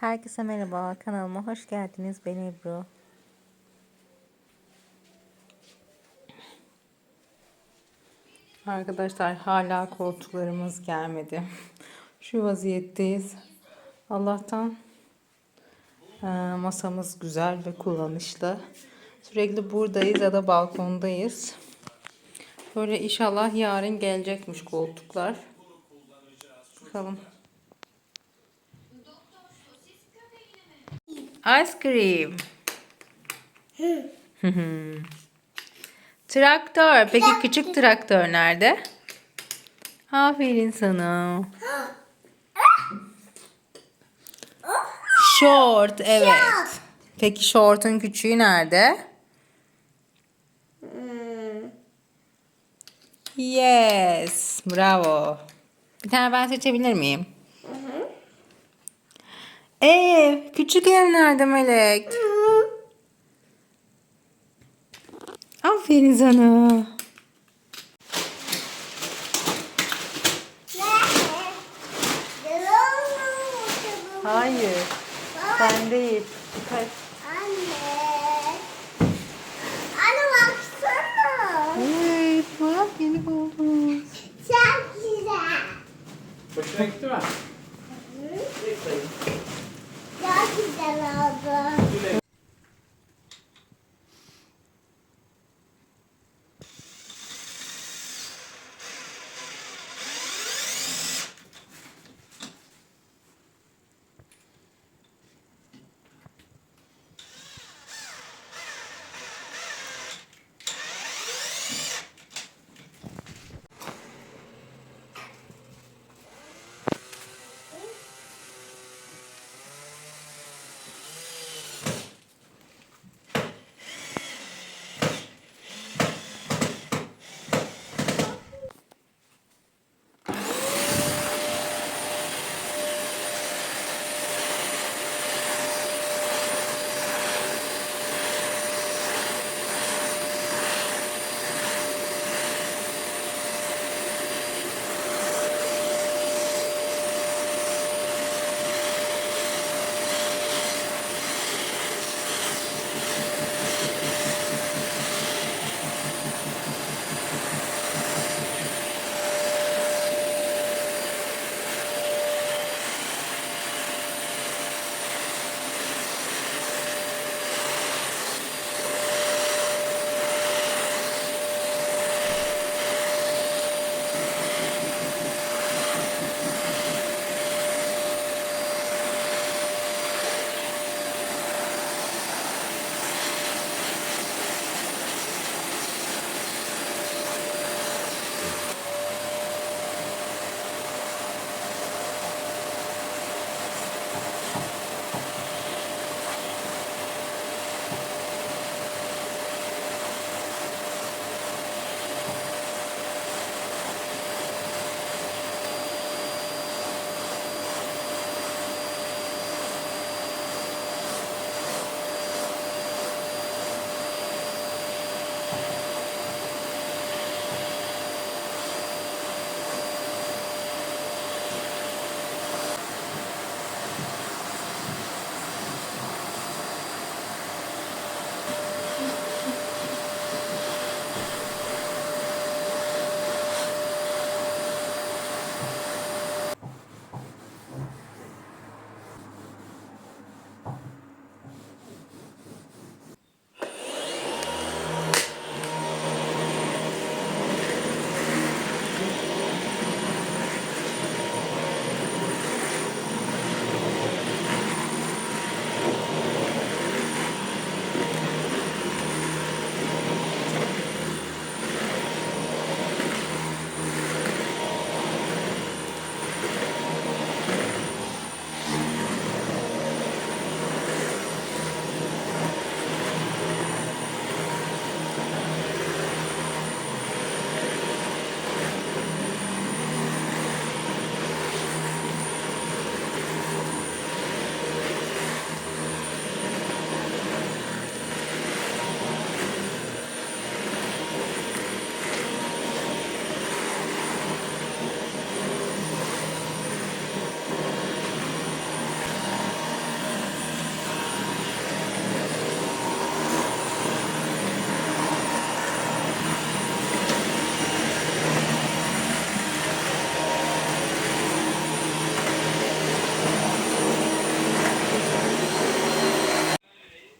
Herkese merhaba, kanalıma hoş geldiniz. Ben Ebru. Arkadaşlar hala koltuklarımız gelmedi. Şu vaziyetteyiz. Allah'tan e, masamız güzel ve kullanışlı. Sürekli buradayız ya da balkondayız. Böyle inşallah yarın gelecekmiş koltuklar. Bakalım. Ice cream. traktör. Peki küçük traktör nerede? Aferin sana. Short. Evet. Peki short'un küçüğü nerede? Yes. Bravo. Bir tane ben seçebilir miyim? Ev. Küçük ev nerede Melek? Aferin sana. Hayır. Ben değil. Dikkat. Anne baksana. Evet. Bak yeni buldum. Çok güzel. Hoşuna gitti mi? Çok güzel oldu.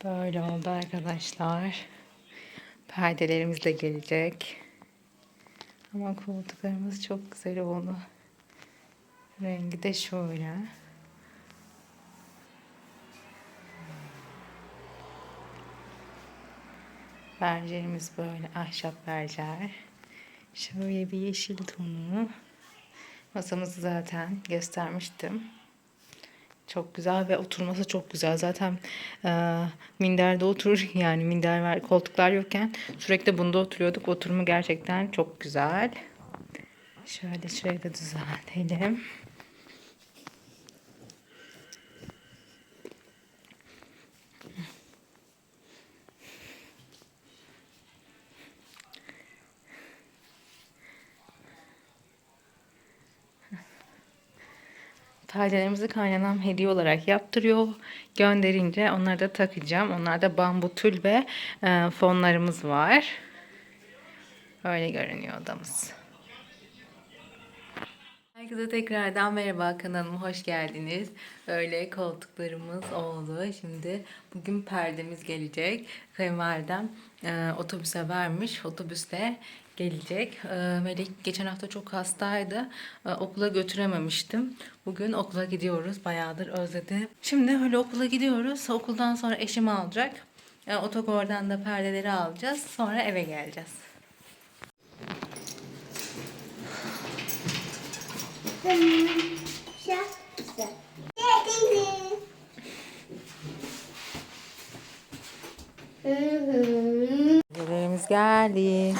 Böyle oldu arkadaşlar. Perdelerimiz de gelecek. Ama koltuklarımız çok güzel oldu. Rengi de şöyle. Bercerimiz böyle ahşap bercer. Şöyle bir yeşil tonu. Masamızı zaten göstermiştim. Çok güzel ve oturması çok güzel. Zaten e, minderde oturur yani minder var koltuklar yokken sürekli bunda oturuyorduk. Oturumu gerçekten çok güzel. Şöyle şurayı da düzeltelim. Perdelerimizi kaynanam hediye olarak yaptırıyor. Gönderince onları da takacağım. Onlarda bambu tül ve e, fonlarımız var. Öyle görünüyor odamız. Herkese tekrardan merhaba kanalıma hoş geldiniz. Öyle koltuklarımız oldu. Şimdi bugün perdemiz gelecek. Kayınvalidem e, otobüse vermiş. Otobüste gelecek. E, Melek geçen hafta çok hastaydı. E, okula götürememiştim. Bugün okula gidiyoruz. Bayağıdır özledim. Şimdi öyle okula gidiyoruz. Okuldan sonra eşimi alacak. E, otogardan da perdeleri alacağız. Sonra eve geleceğiz. Perdelerimiz geldi.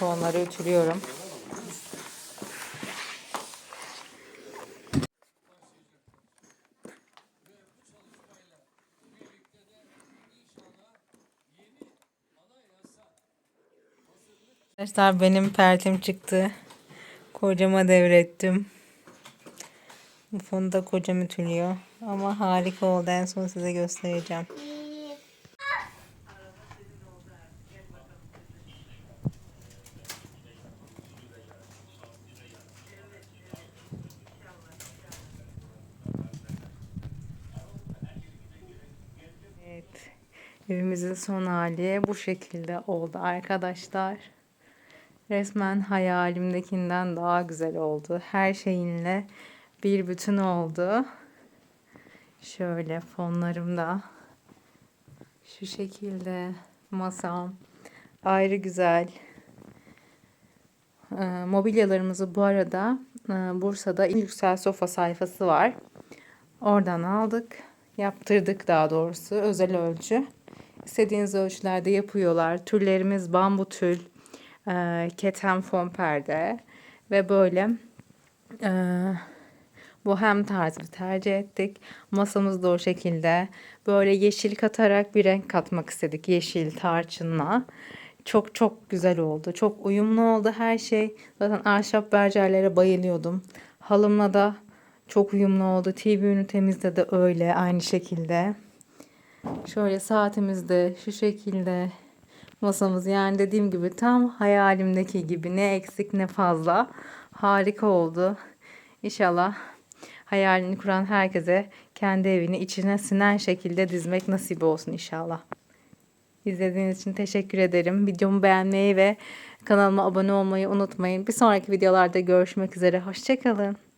Fonları ütülüyorum. Arkadaşlar benim pertim çıktı. Kocama devrettim. Bu fonu da kocam ütülüyor. Ama harika oldu. En son size göstereceğim. Evimizin son hali bu şekilde oldu arkadaşlar. Resmen hayalimdekinden daha güzel oldu. Her şeyinle bir bütün oldu. Şöyle fonlarımda şu şekilde masam ayrı güzel. Ee, mobilyalarımızı bu arada e, Bursa'da Yüksel Sofa sayfası var. Oradan aldık. Yaptırdık daha doğrusu özel ölçü. İstediğiniz ölçülerde yapıyorlar. Tüllerimiz bambu tül, e, keten fon perde ve böyle e, bu hem tarzı tercih ettik. Masamız da o şekilde. Böyle yeşil katarak bir renk katmak istedik. Yeşil tarçınla. Çok çok güzel oldu. Çok uyumlu oldu her şey. Zaten ahşap bercerlere bayılıyordum. Halımla da çok uyumlu oldu. TV ünitemizde de öyle aynı şekilde. Şöyle saatimiz de şu şekilde. Masamız yani dediğim gibi tam hayalimdeki gibi ne eksik ne fazla. Harika oldu. İnşallah hayalini kuran herkese kendi evini içine sinen şekilde dizmek nasip olsun inşallah. İzlediğiniz için teşekkür ederim. Videomu beğenmeyi ve kanalıma abone olmayı unutmayın. Bir sonraki videolarda görüşmek üzere. Hoşçakalın.